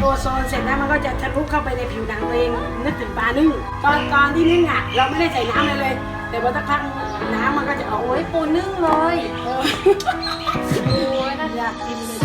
โอโซนเสร็จแล้วมันก็จะทะลุเข้าไปในผิวหนังตัวเองนึกถึงปลานึ่งตอนตอนที่นึ่งอะเราไม่ได้ใส่น้ำเลยเลย แต่พอสักพักน้ำมันก็จะออกโอ้ยปูนึ่งเลยเออโอ้ยน่าอยากกินเลย